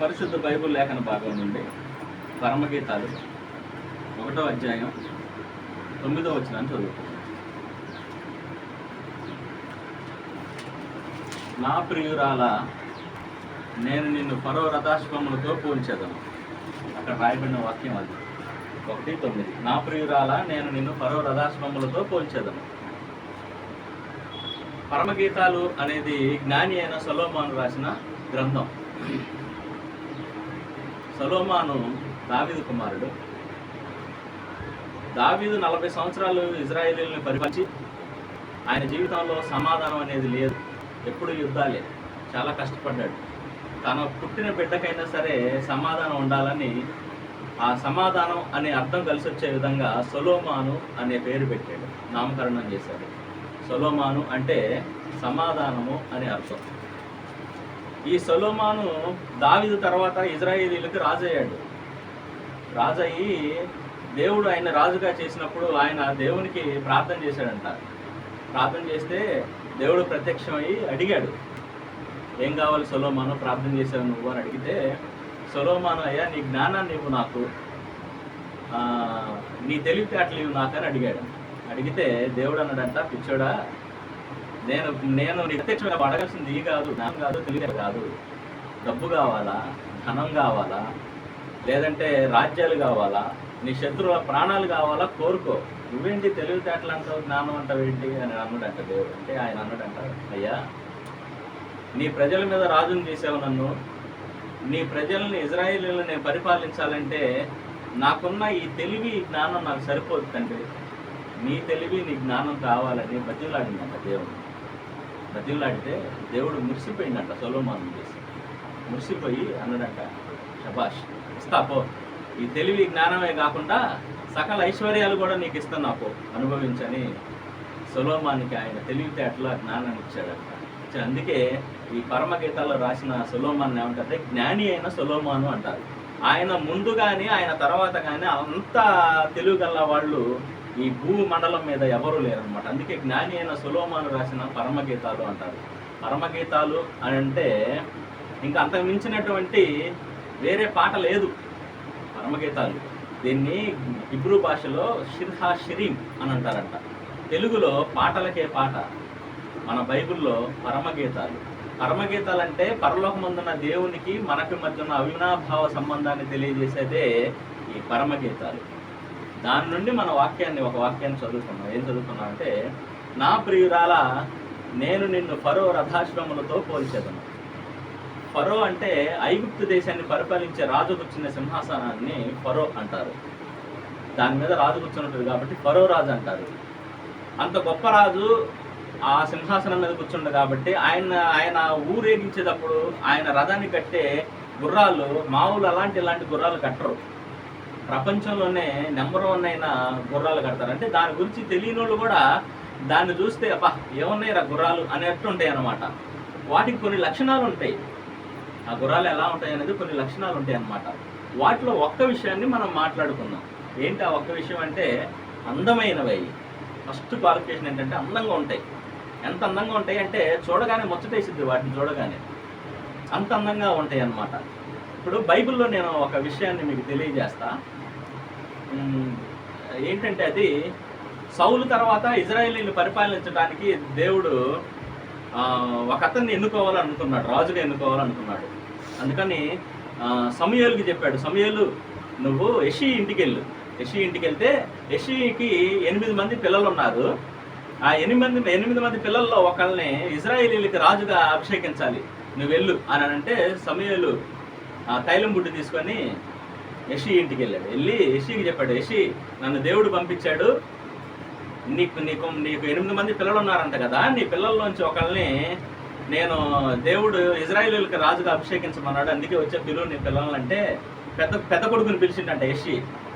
పరిశుద్ధ బైబిల్ లేఖన భాగం నుండి పరమగీతాలు ఒకటో అధ్యాయం తొమ్మిదో వచ్చిన చదువుకుంటాం నా ప్రియురాల నేను నిన్ను పరో రథాశ్వములతో పోల్చేదను. అక్కడ రాయబడిన వాక్యం అది. ఒకటి తొమ్మిది. నా ప్రియురాల నేను నిన్ను పరో రథాశ్వములతో పోల్చేదను. పరమగీతాలు అనేది జ్ఞాని అయిన సొలోమాను రాసిన గ్రంథం. సలోమాను దావీదు కుమారుడు. దావీదు నలభై సంవత్సరాలు ఇజ్రాయేలీలను పరిపాలించి ఆయన జీవితంలో సమాధానం అనేది లేదు. ఎప్పుడు యుద్ధాలే. చాలా కష్టపడ్డాడు. తన పుట్టిన బిడ్డకైనా సరే సమాధానం ఉండాలని ఆ సమాధానం అనే అర్థం కలిసి వచ్చే విధంగా సొలోమాను అనే పేరు పెట్టాడు. నామకరణం చేశాడు. సొలోమాను అంటే సమాధానము అనే అర్థం. ఈ సొలోమాను దావిదు తర్వాత ఇజ్రాయేలీలకు రాజయ్యాడు. రాజయ్యి దేవుడు ఆయన రాజుగా చేసినప్పుడు ఆయన దేవునికి ప్రార్థన చేశాడంట. ప్రార్థన చేస్తే దేవుడు ప్రత్యక్షమై అడిగాడు. ఏం కావాలి సొలోమాను? ప్రార్థన చేశావు నువ్వు? అని అడిగితే సొలోమాను అయ్యా నీ జ్ఞానాన్ని ఇవ్వు నాకు. నీ తెలివితేటలు ఇవ్వు నాకు అని అడిగాడు. అడిగితే దేవుడు అన్నాడంట పిచ్చోడా నేను నేను నీ ప్రత్యక్షంగా అడగాల్సింది ఈ కాదు జ్ఞానం కాదు తెలియదు కాదు. డబ్బు కావాలా? ధనం కావాలా? లేదంటే రాజ్యాలు కావాలా? నీ శత్రువుల ప్రాణాలు కావాలా? కోరుకో. నువ్వేంటి తెలివితేటలు అంటావు జ్ఞానం అంటావు ఏంటి అని అన్నాడంట దేవుడు. అంటే ఆయన అన్నాడంట అయ్యా నీ ప్రజల మీద రాజుని చేసావు నన్ను. నీ ప్రజల్ని ఇజ్రాయేలీలను నేను పరిపాలించాలంటే నాకున్న ఈ తెలివి జ్ఞానం నాకు సరిపోదు తండ్రి. నీ తెలివి నీ జ్ఞానం కావాలని బతిలాడిందంట దేవుడు. బతిలాడితే దేవుడు మురిసిపోయిందంట సొలోమాన్ చేసి. మురిసిపోయి అన్నాడంట షబాష్ ఇస్తాపో ఈ తెలివి జ్ఞానమే కాకుండా సకల ఐశ్వర్యాలు కూడా నీకు ఇస్తాను పో అనుభవించని సొలోమానికి ఆయన తెలివితేటలో జ్ఞానాన్ని ఇచ్చాడంట. అందుకే ఈ పరమగీతాల్లో రాసిన సొలోమాన్ ఏమంటారంటే జ్ఞాని అయిన సొలోమాను అంటారు. ఆయన ముందు కానీ ఆయన తర్వాత కానీ అంత తెలుగు గల వాళ్ళు ఈ భూ మండలం మీద ఎవరూ లేరనమాట అందుకే జ్ఞాని అయిన సులోమాను రాసిన పరమగీతాలు అంటారు. పరమగీతాలు అని అంటే ఇంకా అంతకు మించినటువంటి వేరే పాట లేదు. పరమగీతాలు. దీన్ని హిబ్రూ భాషలో షిర్హా షిరీం అని అంటారంట. తెలుగులో పాటలకే పాట. మన బైబిల్లో పరమగీతాలు. పరమగీతాలు అంటే పరలోకమందున్న దేవునికి మనకి మధ్య ఉన్న అవినాభావ సంబంధాన్ని తెలియజేసేదే ఈ పరమగీతాలు. దాని నుండి మన వాక్యాన్ని ఒక వాక్యాన్ని చదువుకున్నాం ఏం చదువుకున్నాం అంటే నా ప్రియురాల నేను నిన్ను ఫరో రథాశ్రములతో పోల్చేదను. ఫరో అంటే ఐగుప్తు దేశాన్ని పరిపాలించే రాజు కూర్చున్న సింహాసనాన్ని ఫరో అంటారు. దాని మీద రాజు కూర్చున్నట్టు కాబట్టి ఫరో రాజు అంటారు. అంత గొప్ప రాజు ఆ సింహాసనం మీద కూర్చుండు కాబట్టి ఆయన ఆయన ఊరేగించేటప్పుడు ఆయన రథాన్ని కట్టే గుర్రాలు మామూలు అలాంటి ఇలాంటి గుర్రాలు కట్టరు. ప్రపంచంలోనే నెంబర్ వన్ అయిన గుర్రాలు కడతారు. అంటే దాని గురించి తెలియని వాళ్ళు కూడా దాన్ని చూస్తే అబ్బా ఏమున్నాయి రా గుర్రాలు అనేట్టు ఉంటాయి అన్నమాట. వాటికి కొన్ని లక్షణాలు ఉంటాయి. ఆ గుర్రాలు ఎలా ఉంటాయి అనేది కొన్ని లక్షణాలు ఉంటాయి అన్నమాట. వాటిలో ఒక్క విషయాన్ని మనం మాట్లాడుకుందాం. ఏంటి ఆ ఒక్క విషయం అంటే అందమైనవి. ఫస్ట్ క్వాలిఫికేషన్ ఏంటంటే అందంగా ఉంటాయి. ఎంత అందంగా ఉంటాయి అంటే చూడగానే ముచ్చటేసిద్ది వాటిని చూడగానే. అంత అందంగా ఉంటాయి అన్నమాట. ఇప్పుడు బైబిల్లో నేను ఒక విషయాన్ని మీకు తెలియజేస్తా. ఏంటంటే అది సౌలు తర్వాత ఇజ్రాయేలీని పరిపాలించడానికి దేవుడు ఒక అతన్ని ఎన్నుకోవాలనుకున్నాడు రాజుని ఎన్నుకోవాలనుకున్నాడు. అందుకని సమయలుకి చెప్పాడు సమయలు నువ్వు యషి ఇంటికి వెళ్ళు యషి ఇంటికి వెళ్తే యషికి ఎనిమిది మంది పిల్లలు ఉన్నారు ఆ ఎనిమిది మంది ఎనిమిది మంది పిల్లల్లో ఒకళ్ళని ఇజ్రాయేలీలకి రాజుగా అభిషేకించాలి. నువ్వు వెళ్ళు అని అంటే సమయలు తైలం బుడ్డు తీసుకొని యషి ఇంటికి వెళ్ళాడు. వెళ్ళి యషికి చెప్పాడు యషి నన్ను దేవుడు పంపించాడు. నీకు నీకు నీకు ఎనిమిది మంది పిల్లలు ఉన్నారంట కదా నీ పిల్లల్లోంచి ఒకళ్ళని నేను దేవుడు ఇజ్రాయేలీలకు రాజుగా అభిషేకించమన్నాడు. అందుకే వచ్చే పిలువు నీ పిల్లలంటే పెద్ద పెద్ద కొడుకుని పిలిచిండంట యషి.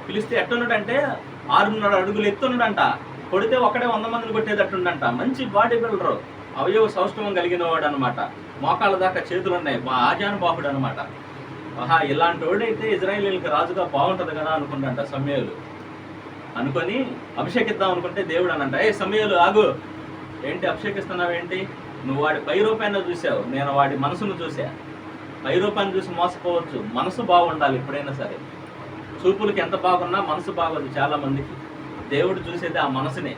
పిలిస్తే ఎట్టున్నాడంటే ఆరున్నర అడుగులు ఎత్తున్నాడంట. కొడితే ఒకడే వంద మందిని కొట్టేటట్టుండంట. మంచి బాడీ బిల్డరు అవయవ సౌష్ఠవం కలిగిన వాడు అనమాట మోకాళ్ళ దాకా చేతులు ఉన్నాయి మా ఆజానుబాహుడు అనమాట ఆహా ఇలాంటి వాడైతే ఇజ్రాయేలీలకు రాజుగా బాగుంటది కదా అనుకున్నాడంట సమయాలు. అనుకొని అభిషేకిద్దాం అనుకుంటే దేవుడు అనంట ఏ సమయాలు ఆగు. ఏంటి అభిషేకిస్తున్నావు ఏంటి? నువ్వు వాడి పై రూపాయన చూసావు నేను వాడి మనసును చూసా పై రూపాన్ని చూసి మోసపోవచ్చు మనసు బాగుండాలి ఎప్పుడైనా సరే. చూపులకి ఎంత బాగున్నా మనసు బాగోదు చాలా మందికి. దేవుడు చూసేది ఆ మనసునే.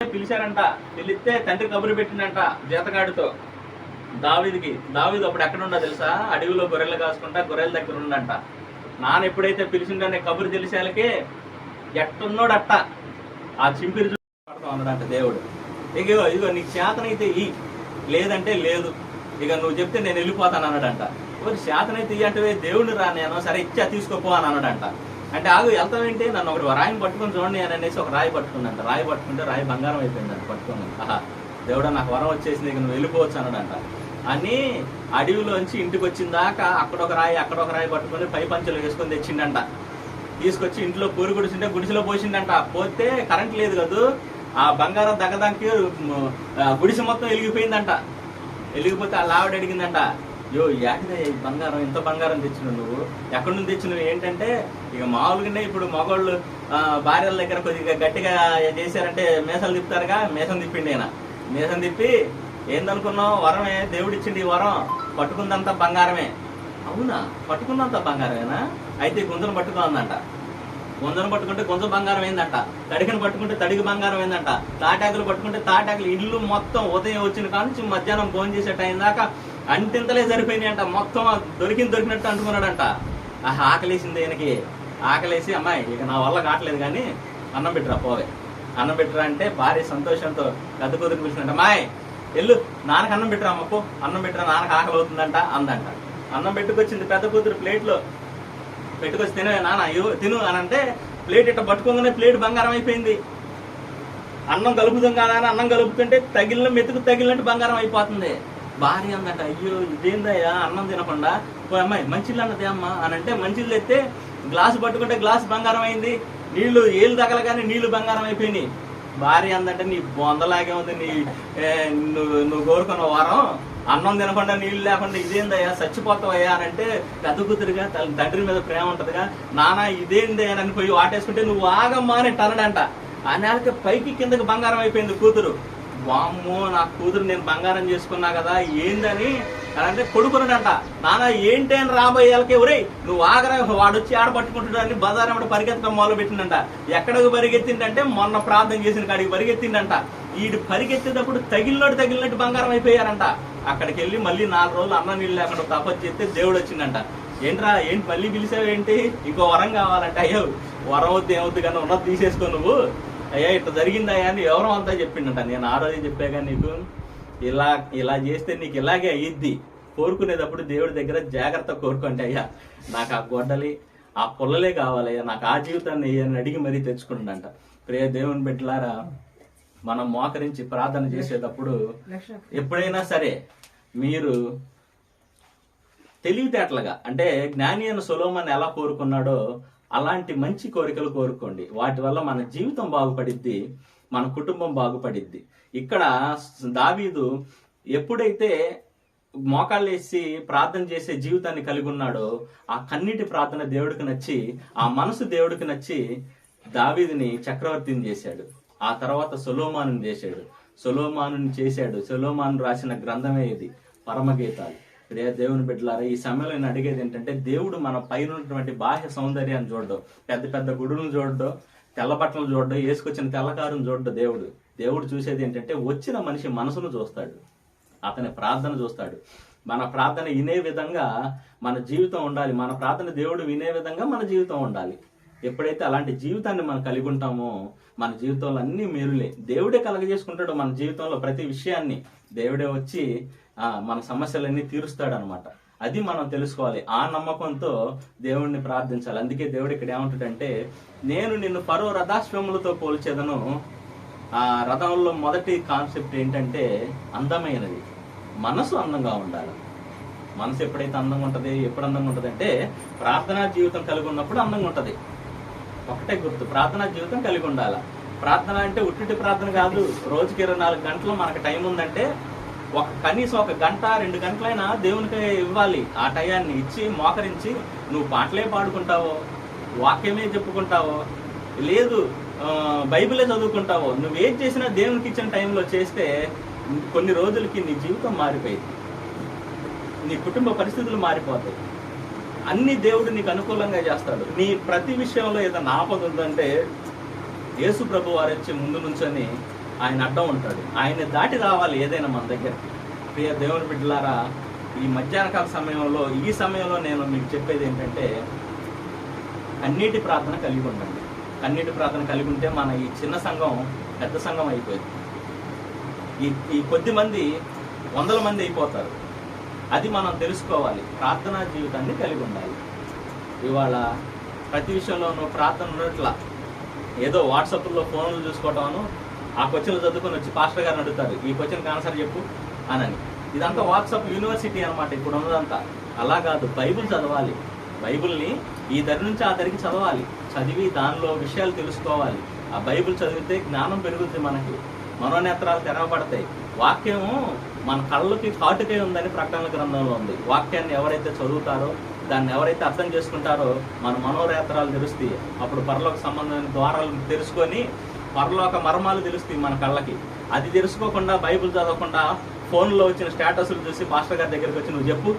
పిలిచారంట పిలిస్తే తండ్రి కబురు పెట్టిందంట జీతగాడితో. దావీదికి దావీదు అప్పుడు ఎక్కడ తెలుసా? అడవిలో గొర్రెలు కాసుకుంటా గొర్రెల దగ్గర ఉండంట. నాన్న ఎప్పుడైతే పిలిచిండనే కబురు తెలిసేళ్ళకి ఎట్టున్నోడట్ట ఆ చింపిరి చూడతాం అన్నాడంట దేవుడు. ఇక ఇదిగో నీకు చేతనైతే ఈ లేదంటే లేదు. ఇక నువ్వు చెప్తే నేను వెళ్ళిపోతాను అన్నాడంట. మరి చేతనైతే ఇయ్యి అంటే దేవుడిని రా నేను. సరే ఇచ్చా తీసుకోపో అని అన్నాడంట. అంటే ఆగు వెళ్తావేంటి నన్ను ఒకటి రాయిని పట్టుకొని చూడండి అని అనేసి ఒక రాయి పట్టుకున్నాను రాయి పట్టుకుంటే రాయి బంగారం అయిపోయింది పట్టుకుని. ఆహా. దేవుడా నాకు వరం వచ్చేసింది ఇక నువ్వు వెళ్ళిపోవచ్చు అన్నాడంట. అని అడవిలోంచి ఇంటికి వచ్చిన దాకా అక్కడ ఒక రాయి అక్కడ ఒక రాయి పట్టుకొని పై పంచలు వేసుకొని తెచ్చిండంట. తీసుకొచ్చి ఇంట్లో పూరి గుడిసింటే గుడిసెలో పోసిండంట. పోతే కరెంట్ లేదు కదూ ఆ బంగారం దగ్గదానికి గుడిసె మొత్తం వెలిగిపోయిందంట. వెలిగిపోతే ఆ లావిడ అడిగిందంట యో యాటిదే ఈ బంగారం ఇంత బంగారం తెచ్చినావు నువ్వు? ఎక్కడి నుంచి తెచ్చినవి? ఏంటంటే ఇక మామూలుగానే ఇప్పుడు మగవాళ్ళు భార్యల దగ్గర కొద్దిగా గట్టిగా చేశారంటే మేసాలు తిప్పుతారుగా మేసం తిప్పిండి ఆయన మేసం తిప్పి ఏందనుకున్నావు? వరమే దేవుడు ఈ వరం. పట్టుకుందంతా బంగారమే. అవునా? పట్టుకున్నంత బంగారమేనా? అయితే గుంజను పట్టుకోందంట గుంజను పట్టుకుంటే గుంజ బంగారం ఏందంట తడికను పట్టుకుంటే తడికి బంగారం ఏందంట తాటాకులు పట్టుకుంటే తాటాకులు. ఇల్లు మొత్తం ఉదయం వచ్చిన కాడ నుంచి మధ్యాహ్నం భోజనం చేసే టైం దాకా అంటింతలే సరిపోయినాయి అంట మొత్తం దొరికింది దొరికినట్టు అంటుకున్నాడంట ఆ ఆకలేసింది ఈయనకి. ఆకలేసి అమ్మాయి ఇక నా వల్ల కావట్లేదు కానీ అన్నం పెట్టరా పోవే. అన్నం పెట్టరా అంటే భార్య సంతోషంతో పెద్ద కూతురు పిలిచినట్ట మాయ్ ఎల్లు నాన్నకు అన్నం పెట్టరా అమ్మకు అన్నం పెట్టరా నాన్నకు ఆకలి అవుతుందంట అందంట. అన్నం పెట్టుకొచ్చింది పెద్ద కూతురు ప్లేట్లో. పెట్టుకొచ్చి తినే నాన్న తిను అని అంటే ప్లేట్ ఇట్ట పట్టుకోగానే ప్లేట్ బంగారం అయిపోయింది. అన్నం కలుపుదాం కదా అని అన్నం కలుపుతుంటే తగిలిన మెతుకు తగిలినట్టు బంగారం అయిపోతుంది. భార్య అందంట అయ్యో ఇదేందయ్యా అన్నం తినకుండా? ఓ అమ్మాయి మంచిళ్ళు అన్నది అమ్మ అని అంటే మంచిళ్ళు తెస్తే గ్లాసు పట్టుకుంటే గ్లాస్ బంగారం అయింది. నీళ్ళు ఏళ్ళు తగలగానే నీళ్ళు బంగారం అయిపోయినాయి. భార్య అందంటే నీ బొందలాగే ఉంది నీ నువ్వు నువ్వు కోరుకున్న వారం. అన్నం తినకుండా నీళ్ళు లేకుండా ఇదేందయ్యా చచ్చిపోతావయ్యా అని అంటే పెద్ద కూతురుగా తన తండ్రి మీద ప్రేమ ఉంటుందిగా. నానా ఇదేంది అని పోయి వాటేసుకుంటే నువ్వు ఆగమ్మా అని టనడంట. ఆ నెలకి పైకి కిందకి బంగారం అయిపోయింది కూతురు. వామ్మో నా కూతురు నేను బంగారం చేసుకున్నా కదా ఏందని? అంటే కొడుకున్నాడంట. నాన్న ఏంటి అని రాబోయే వాళ్ళకి ఒరేయ్ నువ్వు ఆగరా వాడు వచ్చి ఆడ పట్టుకుంటాడు అని బజార్ అమ్మడు పరిగెత్తడం మొదలు పెట్టిందంట ఎక్కడికి పరిగెత్తిందంటే మొన్న ప్రార్థన చేసిన కాడికి పరిగెత్తిందంట. వీడు పరిగెత్తేటప్పుడు తగిలినట్టు తగిలినట్టు బంగారం అయిపోయారంట. అక్కడికి వెళ్ళి మళ్ళీ నాలుగు రోజులు అన్నం నీళ్ళు లేకుండా తపస్సు చేస్తే దేవుడు వచ్చిందంట. ఏంట్రా ఏంటి మళ్ళీ పిలిచావేంటి? ఇంకో వరం కావాలంటే అయ్యో వరం వద్దు ఏమొద్దు కానీ ఉన్నది తీసేసుకో నువ్వు. అయ్యా ఇట్లా జరిగిందయ్యా అని ఎవరో అంతా చెప్పిండట. నేను ఆ రోజే చెప్పాగా నీకు? ఇలా ఇలా చేస్తే నీకు ఇలాగే అయ్యిద్ది కోరుకునేటప్పుడు దేవుడి దగ్గర జాగ్రత్త కోరుకోండి అయ్యా. నాకు ఆ గొడ్డలి ఆ పుల్లలే కావాలయ్యా. నాకు ఆ జీవితాన్ని అని అడిగి మరీ తెచ్చుకుంటుందంట ప్రియ దేవుని బిడ్డలారా మనం మోకరించి ప్రార్థన చేసేటప్పుడు ఎప్పుడైనా సరే మీరు తెలివితేటలుగా అంటే జ్ఞాని అయిన సులోమాన్ని ఎలా కోరుకున్నాడో అలాంటి మంచి కోరికలు కోరుకోండి. వాటి వల్ల మన జీవితం బాగుపడిద్ది మన కుటుంబం బాగుపడిద్ది. ఇక్కడ దావీదు ఎప్పుడైతే మోకాళ్ళేసి ప్రార్థన చేసే జీవితాన్ని కలిగి ఉన్నాడో ఆ కన్నీటి ప్రార్థన దేవుడికి నచ్చి ఆ మనసు దేవుడికి నచ్చి దావీదిని చక్రవర్తిని చేశాడు. ఆ తర్వాత సొలోమాను చేశాడు. సొలోమాను చేశాడు. సొలోమాను రాసిన గ్రంథమే ఇది. పరమగీతాలు. ప్రియ దేవుని బిడ్డలారా ఈ సమయంలో నేను అడిగేది ఏంటంటే దేవుడు మన పైన ఉన్నటువంటి బాహ్య సౌందర్యాన్ని చూడడం. పెద్ద పెద్ద గుడులను చూడడం తెల్ల బట్టలు చూడడం వేసుకొచ్చిన తెల్లకారును చూడడం దేవుడు. దేవుడు చూసేది ఏంటంటే వచ్చిన మనిషి మనసును చూస్తాడు. అతని ప్రార్థన చూస్తాడు. మన ప్రార్థన వినే విధంగా మన జీవితం ఉండాలి. మన ప్రార్థన దేవుడు వినే విధంగా మన జీవితం ఉండాలి. ఎప్పుడైతే అలాంటి జీవితాన్ని మనం కలిగి ఉంటామో మన జీవితంలో అన్ని మేలులే. దేవుడే కలగజేసుకుంటాడు మన జీవితంలో ప్రతి విషయాన్ని. దేవుడే వచ్చి మన సమస్యలన్నీ తీరుస్తాడనమాట. అది మనం తెలుసుకోవాలి. ఆ నమ్మకంతో దేవుణ్ణి ప్రార్థించాలి. అందుకే దేవుడు ఇక్కడ ఏమంటాడంటే నేను నిన్ను పరో రథాశ్వములతో పోల్చేదను. ఆ రథంలో మొదటి కాన్సెప్ట్ ఏంటంటే అందమైనది. మనసు అందంగా ఉండాలి. మనసు ఎప్పుడైతే అందంగా ఉంటది ఎప్పుడు అందంగా ఉంటుంది అంటే ప్రార్థనా జీవితం కలిగి ఉన్నప్పుడు అందంగా ఉంటుంది. ఒకటే గుర్తు ప్రార్థనా జీవితం కలిగి ఉండాలి. ప్రార్థన అంటే ఉట్టిటి ప్రార్థన కాదు. రోజుకి ఇరవై నాలుగు గంటలు మనకు టైం ఉందంటే ఒక కనీసం ఒక గంట రెండు గంటలైనా దేవునికి ఇవ్వాలి. ఆ టయాన్ని ఇచ్చి మోకరించి నువ్వు పాటలే పాడుకుంటావో? వాక్యమే చెప్పుకుంటావో? లేదు బైబిలే చదువుకుంటావో? నువ్వేం చేసినా దేవునికి ఇచ్చిన టైంలో చేస్తే కొన్ని రోజులకి నీ జీవితం మారిపోయింది. నీ కుటుంబ పరిస్థితులు మారిపోతాయి. అన్ని దేవుడు నీకు అనుకూలంగా చేస్తాడు. నీ ప్రతి విషయంలో ఏదైనా ఆపద ఉందంటే యేసు ప్రభు వారి వచ్చి ముందు నుంచొని ఆయన అడ్డం ఉంటాడు. ఆయన దాటి రావాలి ఏదైనా మన దగ్గర ప్రియ దేవుని బిడ్డలారా ఈ మధ్యాహ్న కాల సమయంలో ఈ సమయంలో నేను మీకు చెప్పేది ఏంటంటే కన్నీటి ప్రార్థన కలిగి ఉండండి. కన్నీటి ప్రార్థన కలిగి ఉంటే మన ఈ చిన్న సంఘం పెద్ద సంఘం అయిపోయింది. ఈ ఈ కొద్ది మంది వందల మంది అయిపోతారు. అది మనం తెలుసుకోవాలి. ప్రార్థనా జీవితాన్ని కలిగి ఉండాలి. ఇవాళ ప్రతి విషయంలోనూ ప్రార్థన ఉన్నట్ల. ఏదో వాట్సాప్లో ఫోన్లు చూసుకోవటం ఆ క్వశ్చన్లు చదువుకొని వచ్చి పాస్టర్ గారిని అడుగుతారు ఈ క్వశ్చన్కి ఆన్సర్ చెప్పు అనని. ఇదంతా వాట్సాప్ యూనివర్సిటీ అనమాట ఇప్పుడు ఉన్నదంతా. అలా కాదు బైబిల్ చదవాలి. బైబిల్ని ఈ దరి నుంచి ఆ దరికి చదవాలి. చదివి దానిలో విషయాలు తెలుసుకోవాలి. ఆ బైబిల్ చదివితే జ్ఞానం పెరుగుతుంది మనకి. మనోనేత్రాలు తెరవబడతాయి. వాక్యం మన కళ్ళకి కాటుకై ఉందని ప్రకటన గ్రంథంలో ఉంది. వాక్యాన్ని ఎవరైతే చదువుతారో దాన్ని ఎవరైతే అర్థం చేసుకుంటారో మన మనోనేత్రాలు తెలుస్తాయి. అప్పుడు పరలోక సంబంధమైన ద్వారాలు తెలుసుకొని పరలోక మర్మాలు తెలుస్తాయి మన కళ్ళకి. అది తెలుసుకోకుండా బైబిల్ చదవకుండా ఫోన్లో వచ్చిన స్టేటస్లు చూసి మాస్టర్ గారి దగ్గరికి వచ్చి నువ్వు చెప్పు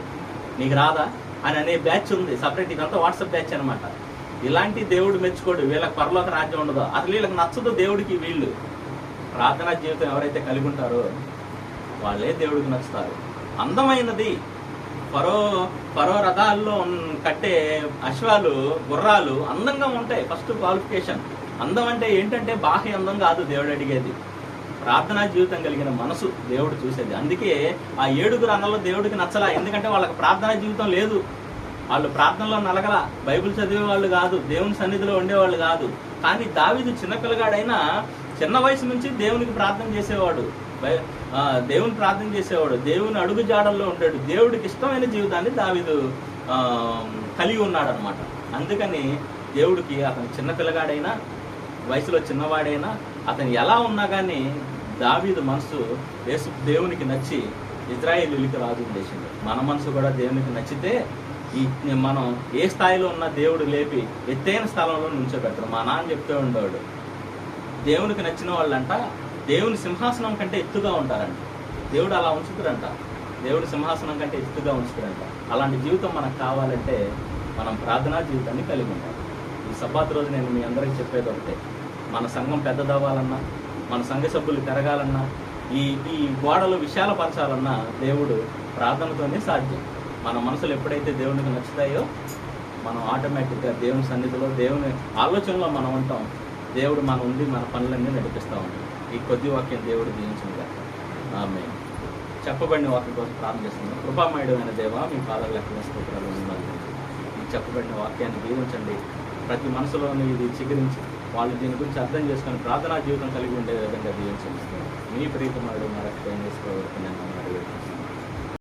నీకు రాదా? అని అనే బ్యాచ్ ఉంది. సపరేట్ ఇదంతా వాట్సాప్ బ్యాచ్ అనమాట ఇలాంటి దేవుడు మెచ్చుకోడు. వీళ్ళకి పరలోక రాజ్యం ఉండదు. అసలు వీళ్ళకి నచ్చదు దేవుడికి వీళ్ళు. ప్రార్థనా జీవితం ఎవరైతే కలిగి ఉంటారో వాళ్ళే దేవుడికి నచ్చుతారు. అందమైనది పరో పరో రథాల్లో కట్టే అశ్వాలు గుర్రాలు అందంగా ఉంటాయి. First qualification. అందం అంటే ఏంటంటే బాహ్య అందం కాదు దేవుడు అడిగేది. ప్రార్థనా జీవితం కలిగిన మనసు దేవుడు చూసేది. అందుకే ఆ ఏడుగురు అన్నలో దేవుడికి నచ్చలా. ఎందుకంటే వాళ్ళకి ప్రార్థనా జీవితం లేదు. వాళ్ళు ప్రార్థనలో నలగల. బైబిల్ చదివే వాళ్ళు కాదు. దేవుని సన్నిధిలో ఉండేవాళ్ళు కాదు. కానీ దావిదు చిన్న పిల్లగాడైనా చిన్న వయసు నుంచి దేవునికి ప్రార్థన చేసేవాడు. బై- దేవుని ప్రార్థన చేసేవాడు. దేవుని అడుగు జాడల్లో ఉంటాడు దేవుడికి ఇష్టమైన జీవితాన్ని దావిదు కలిగి ఉన్నాడు అనమాట అందుకని దేవుడికి అతను చిన్న పిల్లగాడైనా వయసులో చిన్నవాడైనా అతను ఎలా ఉన్నా కానీ దావీదు మనసు యేసు దేవునికి నచ్చి ఇజ్రాయేలీలకి రాజు చేసింది మన మనసు కూడా దేవునికి నచ్చితే ఈ మనం ఏ స్థాయిలో ఉన్న దేవుడు లేపి ఎత్తైన స్థలంలో నుంచోబెట్టరు మా నాన్న చెప్తూ ఉండేవాడు దేవునికి నచ్చిన వాళ్ళంట దేవుని సింహాసనం కంటే ఎత్తుగా ఉంటారంట. దేవుడు అలా ఉంచుతురంట దేవుడు సింహాసనం కంటే ఎత్తుగా ఉంచుతురంట అలాంటి జీవితం మనకు కావాలంటే మనం ప్రార్థనా జీవితాన్ని కలిగి ఉంటాం ఈ సబ్బాత్ రోజు నేను మీ అందరికీ చెప్పేది ఒకటే మన సంఘం పెద్దదవ్వాలన్నా మన సంఘ సభ్యులు పెరగాలన్నా ఈ ఈ గోడలు విశాలపరచాలన్నా దేవుడు ప్రార్థనతోనే సాధ్యం. మన మనసులు ఎప్పుడైతే దేవునికి నచ్చుతాయో మనం ఆటోమేటిక్గా దేవుని సన్నిధిలో దేవుని ఆలోచనలో మనం ఉంటాం. దేవుడు మన ఉండి మన పనులన్నీ నడిపిస్తూ ఉంటాం ఈ కొద్ది వాక్యం దేవుడు దీవించిందిగా. ఆమె చెప్పబడిన వాక్యం కోసం ప్రార్థన చేస్తున్నాం. కృపామయుడమైన దేవ మీ పాదాలు లెక్కల స్తోత్రాలు ఉండాలి. ఈ చెప్పబడిన వాక్యాన్ని దీవించండి. ప్రతి మనసులోనూ ఇది చిగురించి వాళ్ళు దీని గురించి అర్థం చేసుకొని ప్రార్థనా జీవితం కలిగి ఉండే విధంగా దీవించండి. మీ ప్రీతమాడు మరొక ఏం అడిగి